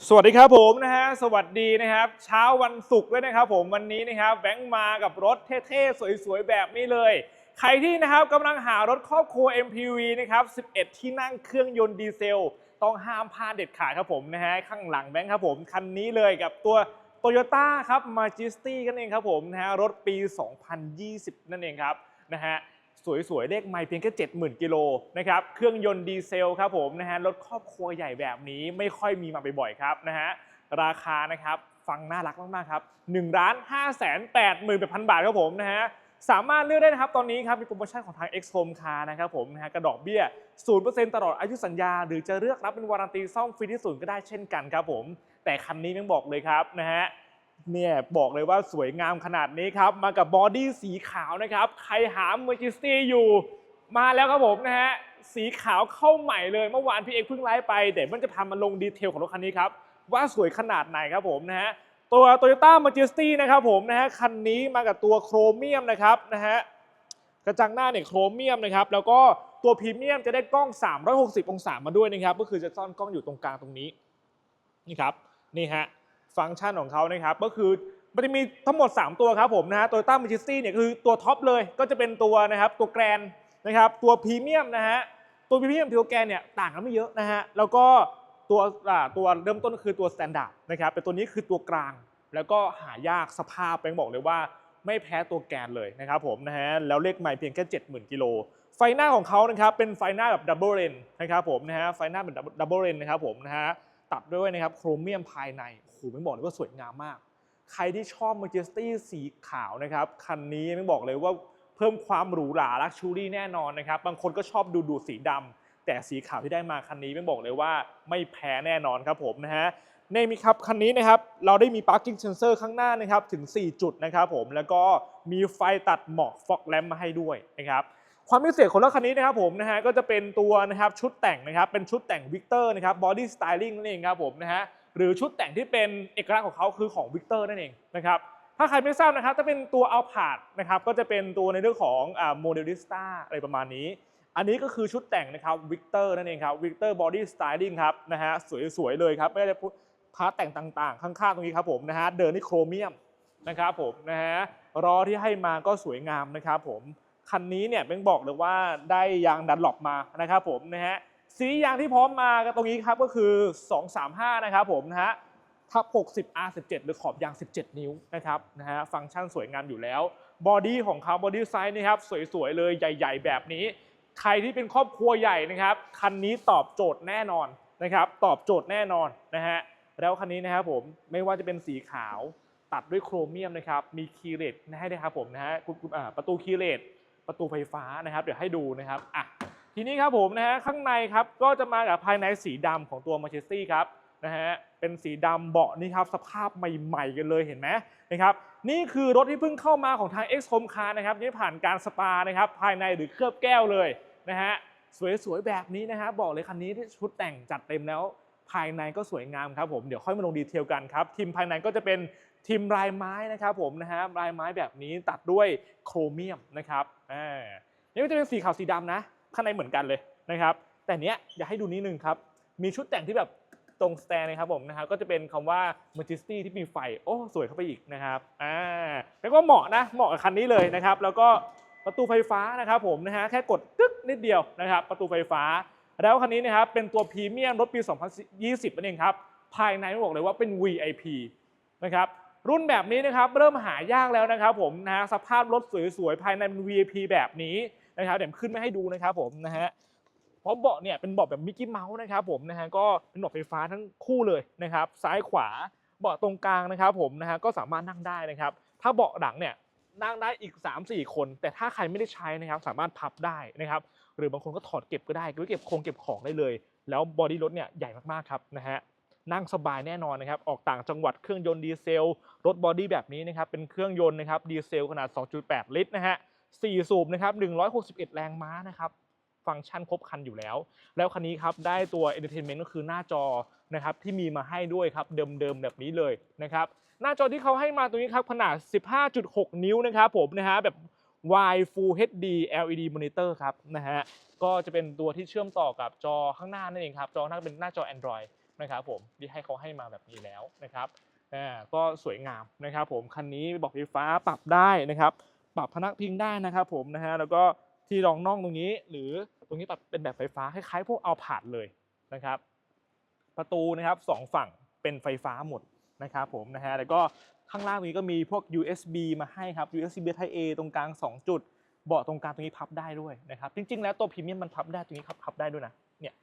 สวัสดีครับผมนะฮะสวัสดีนะครับ เช้าวันศุกร์ด้วยนะครับ ผมวันนี้นะครับแบงค์มากับรถเท่ๆ สวยๆ แบบนี้เลย ใครที่นะครับกำลังหารถครอบครัว MPV นะครับ 11 ที่นั่งเครื่องยนต์ดีเซล ต้องห้ามพลาดเด็ดขาดครับผมนะฮะข้างหลังแบงค์ครับผม คันนี้เลยกับตัว Toyota ครับ Majesty กันเองครับผมนะฮะรถปี 2020 นั่นเองครับนะฮะ สวยๆ เลขไม่เพียงแค่ 70,000 กิโลนะครับ เครื่องยนต์ดีเซลครับผมนะฮะ รถครอบครัวใหญ่แบบนี้ไม่ค่อยมีมาบ่อยๆครับนะฮะ ราคานะครับ ฟังน่ารักมากๆครับ1ล้าน5แสน8หมื่นแปดพันบาทครับผมนะฮะ สามารถเลือกได้นะครับ ตอนนี้ครับมีโปรโมชั่นของทาง X Home Car นะครับผมนะฮะกระดอกเบี้ย 0%ตลอดอายุสัญญา หรือจะเลือกรับเป็นวารันตีซ่อมฟรีที่ศูนย์ก็ได้เช่นกันครับผม แต่คันนี้ต้องบอกเลยครับนะฮะ เนี่ยบอกเลยว่าสวยงามขนาดนี้ครับ มากับบอดี้สีขาวนะครับ ใครหาเมอร์จิสตี้อยู่ มาแล้วครับผมนะฮะ สีขาวเข้าใหม่เลย เมื่อวานพี่เอกเพิ่งไลฟ์ไปเดี๋ยวมันจะพามาลงดีเทลของรถคันนี้ครับ ว่าสวยขนาดไหนครับผมนะฮะ ตัว Toyota Majesty นะครับผมนะฮะ คันนี้มากับตัวโครเมียมนะครับนะฮะกระจังหน้าเนี่ยโครเมียมนะครับ แล้วก็ตัวพรีเมียมจะได้กล้อง 360 องศามาด้วยนะครับ ก็คือจะซ่อนกล้องอยู่ตรงกลางตรงนี้ นี่ครับ นี่ฮะ ฟังก์ชันของเขานะครับก็คือมันจะมีทั้งหมด 3 ตัวครับผมนะฮะ Toyota Majesty เนี่ยคือตัวท็อปเลยก็จะเป็นตัวนะครับตัวแกรนนะครับตัวพรีเมียมนะฮะตัวพรีเมียมตัวแกรนเนี่ยต่างกันไม่เยอะนะฮะแล้วก็ตัวอ่าตัวเริ่มต้นคือตัว Standard นะครับแต่ตัวนี้คือตัวกลาง แล้วก็หายากสภาพแบงค์บอกเลยว่าไม่แพ้ตัวแกนเลยนะครับผมนะฮะแล้วเลขใหม่เพียงแค่ 70,000กิโลไฟหน้าของเขานะครับเป็นไฟหน้าแบบดับเบิลเรนนะครับผมนะฮะไฟหน้าเป็นดับเบิลเรนนะครับผมนะฮะตัดด้วยนะครับโครเมียมภายในโอ้โหไม่บอกเลยว่าสวยงามมาก ใครที่ชอบ Majesty สีขาวนะครับ คันนี้ไม่บอกเลยว่าเพิ่มความหรูหราลักชูรี่แน่นอนนะครับ บางคนก็ชอบดูดูสีดำแต่สีขาวที่ได้มาคันนี้ไม่บอกเลยว่าไม่แพ้แน่นอนครับผมนะฮะในมีครับคันนี้นะครับเราได้มี parking sensor ข้างหน้านะครับถึง 4 จุดนะครับผมแล้วก็มีไฟตัดหมอกฟอกแลมมาให้ด้วยนะครับความพิเศษของรถคันนี้นะครับผมนะฮะก็จะเป็นตัวนะครับชุดแต่งนะครับเป็นชุดแต่งวิกเตอร์นะครับ body styling นั่นเองครับผมนะฮะ หรือชุดแต่งที่เป็นเอกลักษณ์ของเขาคือของวิกเตอร์นั่นเองนะครับถ้าใครไม่ทราบนะครับถ้าเป็นตัวเอาผาดนะครับก็จะเป็นตัวในเรื่องของโมเดลิสต้าอะไรประมาณนี้ อันนี้ก็คือชุดแต่งนะครับวิกเตอร์นั่นเองครับวิกเตอร์บอดี้สไตลิ่งครับนะฮะสวยๆเลยครับไม่ได้พูดพาร์ทแต่งต่างๆ ข้างๆตรงนี้ครับผมนะฮะเดินที่โครเมียมนะครับผมนะฮะล้อที่ให้มาก็สวยงามนะครับผมคันนี้เนี่ยเป็นบอกเลยว่าได้ยางดันหลบมานะครับผมนะฮะ สียางที่พร้อมมาตรงนี้ครับก็คือ 235 นะครับผมนะฮะทับ60 R17 หรือขอบยาง 17 นิ้วนะครับนะฮะฟังก์ชันสวยงามอยู่แล้วบอดี้ของเขาบอดี้ไซส์นี่ครับสวยๆเลยใหญ่ ๆ แบบนี้ ใครที่เป็นครอบครัวใหญ่นะครับ คันนี้ตอบโจทย์แน่นอนนะครับ ตอบโจทย์แน่นอนนะฮะแล้วคันนี้นะครับผมไม่ว่าจะเป็นสีขาวตัดด้วยโครเมียมนะครับมีคีเลสให้ด้วยครับผมนะฮะประตูคีเลสประตูไฟฟ้านะครับ เดี๋ยวให้ดูนะครับอะ ทีนี้ครับผมนะฮะข้างในครับก็จะมากับภายในสีดำของตัวมาเชสซี่ครับนะฮะเป็นสีดำเบาะนี่ครับสภาพใหม่ๆกันเลยเห็นไหมนะครับนี่คือรถที่เพิ่งเข้ามาของทาง X Home Car นะครับที่ผ่านการสปานะครับภายในหรือเคลือบแก้วเลยนะฮะสวยๆแบบนี้นะฮะบอกเลยคันนี้ที่ชุดแต่งจัดเต็มแล้ว ภายในก็สวยงามครับผมเดี๋ยวค่อยมาลงดีเทลกันครับทีมภายในก็จะเป็นทีมลายไม้นะครับผมนะฮะลายไม้แบบนี้ตัดด้วยโครเมียมนะครับอ่านี่ก็จะเป็นสีขาวสีดำนะ ข้างในเหมือนกันเลยนะครับ แต่เนี้ยอยากให้ดูนิดนึงครับ มีชุดแต่งที่แบบตรงสแตนนะครับผมนะครับก็จะเป็นคำว่า Majesty ที่มีไฟ โอ้สวยเข้าไปอีกนะครับอ่าแล้วก็เหมาะนะเหมาะกับคันนี้เลยนะครับ แล้วก็ประตูไฟฟ้านะครับผมนะฮะแค่กดตึ๊กนิดเดียวนะครับ ประตูไฟฟ้า แล้วคันนี้นะครับเป็นตัวพรีเมียมรถปี 2020นั่นเองครับภายในต้องบอกเลยว่าเป็น VIP นะครับรุ่นแบบนี้นะครับเริ่มหายากแล้วนะครับผมนะฮะสภาพรถสวยๆภายในเป็น VIP แบบนี้ นะครับเดี๋ยวขึ้นไม่ให้ดูนะครับผมนะฮะเพราะเบาะเนี่ยเป็นเบาะแบบมิกกี้เมาส์นะครับผมนะฮะก็เป็นเบาะไฟฟ้าทั้งคู่เลยนะครับ ซ้ายขวาเบาะตรงกลางนะครับผมนะฮะก็สามารถนั่งได้นะครับ ถ้าเบาะหลังเนี่ยนั่งได้อีก 3-4 คน แต่ถ้าใครไม่ได้ใช้นะครับ สามารถพับได้นะครับ หรือบางคนก็ถอดเก็บก็ได้หรือเก็บคงเก็บของได้เลย แล้วบอดี้รถเนี่ยใหญ่มากๆครับนะฮะนั่งสบายแน่นอนนะครับ ออกต่างจังหวัดเครื่องยนต์ดีเซล รถบอดี้แบบนี้นะครับ เป็นเครื่องยนต์นะครับดีเซลขนาด 2.8 ลิตรนะฮะ 4 สูบนะครับ161 แรงม้านะครับฟังก์ชันครบครันอยู่แล้ว แล้วคันนี้ครับได้ตัว Entertainment ก็คือหน้าจอนะครับที่มีมาให้ด้วยครับเดิมๆแบบนี้เลยนะครับหน้าจอที่เขาให้มาตรงนี้ครับขนาด 15.6 นิ้วนะครับผมนะฮะแบบ Wide Full HD LED Monitor ครับนะฮะก็จะเป็นตัวที่เชื่อมต่อกับจอข้างหน้านั่นเองครับจอข้างหน้าเป็นหน้าจอ Android นะครับผมที่ให้เขาให้มาแบบนี้แล้วนะครับอ่าก็สวยงามนะครับผมคันนี้บอกไฟฟ้าปรับได้นะครับ ปรับพนักพิงได้นะครับผมนะฮะแล้วก็ที่รองน่องตรงนี้ หรือตรงนี้ปรับเป็นแบบไฟฟ้าคล้ายๆพวกเอาผาดเลยนะครับ ประตูนะครับสองฝั่งเป็นไฟฟ้าหมดนะครับผมนะฮะแล้วก็ข้างล่างนี้ก็มีพวก USB มาให้ครับ USB Type A ตรงกลาง 2 จุดเบาะตรงกลางตรงนี้พับได้ด้วยนะครับ จริง ๆ แล้วตัวพรีเมียมมันพับได้ตรงนี้พับพับได้ด้วยนะเนี่ย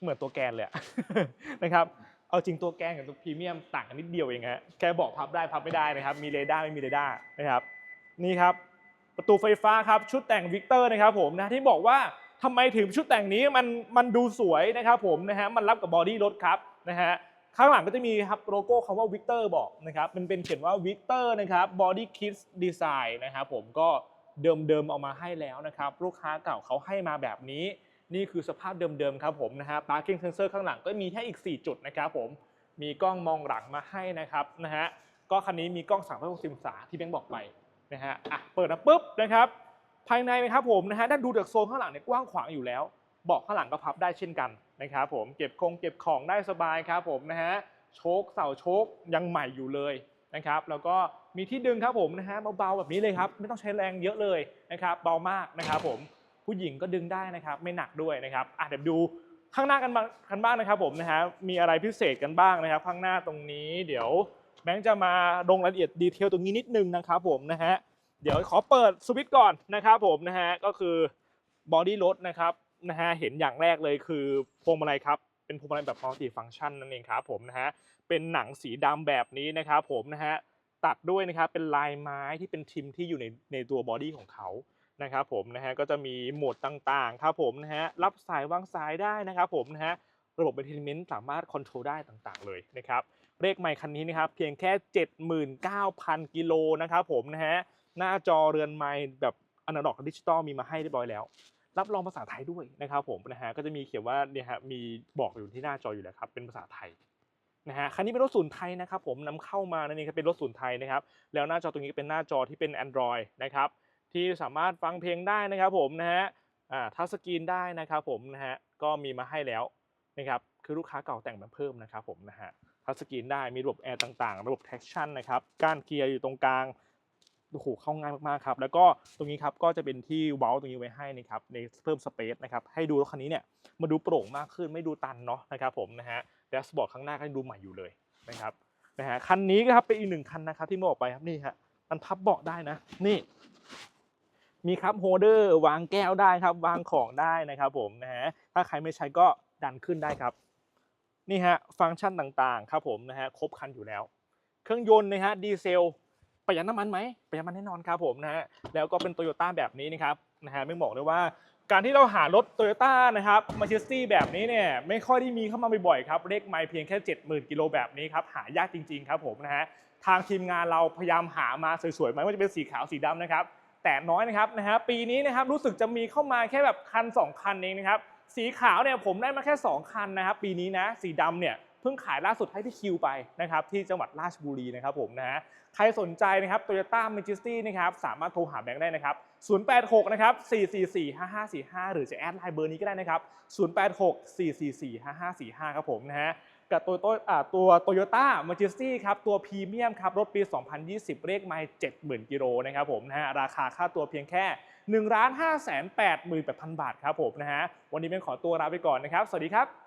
เหมือนตัวแกนเลยนะครับ เอาจริงตัวแกนกับตัวพรีเมียมต่างกันนิดเดียวเองฮะแค่บาะพับได้พับไม่ได้นะครับ มีเรดาร์ไม่มีเรดาร์นะครับนี่ครับประตูไฟฟ้าครับชุดแต่งวิกเตอร์นะครับผมนะที่บอกว่าทำไมถึงชุดแต่งนี้มันมันดูสวยนะครับผมนะฮะมันรับกับบอดี้รถครับนะฮะข้างหลังก็จะมีครับโลโก้คำว่าวิกเตอร์บอกนะครับมันเป็นเขียนว่าวิกเตอร์นะครับบอดี้คิดดีไซน์นะครับผมก็เดิมๆเอามาให้แล้วนะครับลูกค้าเก่าเขาให้มาแบบนี้ นี่คือสภาพเดิมๆครับผมนะฮะ parking sensor ข้างหลังก็มีแค่อีก 4 จุดนะครับผม มีกล้องมองหลังมาให้นะครับนะฮะ ก็คันนี้มีกล้อง360องศาที่แบงบอกไปนะฮะ อะ เปิดมาปุ๊บนะครับ ภายในนะครับผมนะฮะ ด้านดูจากโซนข้างหลังเนี่ยกว้างขวางอยู่แล้วบาะข้างหลังก็พับได้เช่นกันนะครับผม เก็บคงเก็บของได้สบายครับผมนะฮะ โชคเสาโชคยังใหม่อยู่เลยนะครับ แล้วก็มีที่ดึงครับผมนะฮะเบาๆแบบนี้เลยครับ ไม่ต้องใช้แรงเยอะเลยนะครับ เบามากนะครับผม ผู้หญิงก็ดึงได้นะครับไม่หนักด้วยนะครับอะเดี๋ยวดูข้างหน้ากันบ้างกันบ้างนะครับผมนะฮะมีอะไรพิเศษกันบ้างนะครับ ข้างหน้าตรงนี้เดี๋ยวแบงค์จะมาลงรายละเอียดดีเทลตรงนี้นิดนึงนะครับผมนะฮะเดี๋ยวขอเปิดสวิตช์ก่อนนะครับผมนะฮะก็คือบอดี้รถนะครับนะฮะเห็นอย่างแรกเลยคือพวงมาลัยครับเป็นพวงมาลัยแบบมัลติฟังก์ชันนั่นเองครับผมนะฮะเป็นหนังสีดำแบบนี้นะครับผมนะฮะตัดด้วยนะครับเป็นลายไม้ที่เป็นทิมที่อยู่ในในตัวบอดี้ของเขา นะครับผมนะฮะก็จะมีโหมดต่างๆครับผมนะฮะรับสายวางสายได้นะครับผมนะฮะระบบ entertainment สามารถคอนโทรลได้ต่างๆเลยนะครับเลขไมค์คันนี้นะครับเพียงแค่ 79,000 กิโลนะครับผมนะฮะหน้าจอเรือนไม้แบบอนาล็อกดิจิตอลมีมาให้เรียบร้อยแล้ว รับรองภาษาไทยด้วยนะครับผมนะฮะก็จะมีเขียนว่าเนี่ยฮะมีบอกอยู่ที่หน้าจออยู่แล้วครับเป็นภาษาไทยนะฮะคันนี้เป็นรถศูนย์ไทยนะครับผมนำเข้ามานั่นเองครับเป็นรถศูนย์ไทยนะครับแล้วหน้าจอตรงนี้เป็นหน้าจอที่เป็น Android นะครับ ที่สามารถฟังเพลงได้นะครับผมนะฮะอ่าทัชสกรีนได้นะครับผมนะฮะก็มีมาให้แล้วนะครับคือลูกค้าเก่าแต่งมาเพิ่มนะครับผมนะฮะทัชสกรีนได้มีระบบแอร์ต่างๆ ระบบ traction นะครับก้านเกียร์อยู่ตรงกลางโอ้โหเข้าง่ายมากๆครับแล้วก็ตรงนี้ครับก็จะเป็นที่เว้าตรงนี้ไว้ให้นะครับในเพิ่มสเปซนะครับให้ดูรถคันนี้เนี่ยมาดูโปร่งมากขึ้นไม่ดูตันเนาะนะครับผมนะฮะแดชบอร์ดข้างหน้าก็ยังดูใหม่อยู่เลยนะครับนะฮะคันนี้ครับเป็นอีกหนึ่งคันนะครับที่มาบอกไปครับนี่ฮะมันพับเบาะได้นะนี่ มีครับโฮเดอร์วางแก้วได้ครับ วางของได้นะครับผมนะฮะถ้าใครไม่ใช้ก็ดันขึ้นได้ครับ นี่ฮะฟังก์ชันต่างๆครับผมนะฮะครบคันอยู่แล้ว เครื่องยนต์นะฮะดีเซลประหยัดน้ำมันไหมประหยัดน้ำมันแน่นอนครับผมนะฮะแล้วก็เป็นโตโยต้าแบบนี้นะครับนะฮะไม่บอกเลยว่าการที่เราหารถโตโยต้านะครับมาเชสซี่แบบนี้เนี่ยไม่ค่อยได้มีเข้ามาบ่อยๆครับเลขไมล์เพียงแค่ 70,000กิโลแบบนี้ครับหายากจริงๆครับผมนะฮะทางทีมงานเราพยายามหามาสวยๆไหมว่าจะเป็นสีขาวสีดำนะครับ แต่น้อยนะครับนะฮะปีนี้นะครับรู้สึกจะมีเข้ามาแค่แบบคัน 2 คันเองนะครับสีขาวเนี่ยผมได้มาแค่ 2 คันนะครับปีนี้นะสีดำเนี่ยเพิ่งขายล่าสุดให้พี่คิวไปนะครับที่จังหวัดราชบุรีนะครับผมนะฮะใครสนใจนะครับ Toyota Majesty นะครับสามารถโทรหาแบงค์ได้นะครับ 086 นะครับ 444 5545 หรือจะแอดไลน์เบอร์นี้ก็ได้นะครับ 086 444 5545 ครับผมนะฮะ กับตัวตัวอ่าตัว Toyota Majesty ครับตัวพรีเมียมครับรถปี 2020เลขไมล์70,000 กิโลนะครับผมนะฮะราคาค่าตัวเพียงแค่1 5 8 8 0 0 0 บาทครับผมนะฮะวันนี้เป็นขอตัวลาไปก่อนนะครับ สวัสดีครับ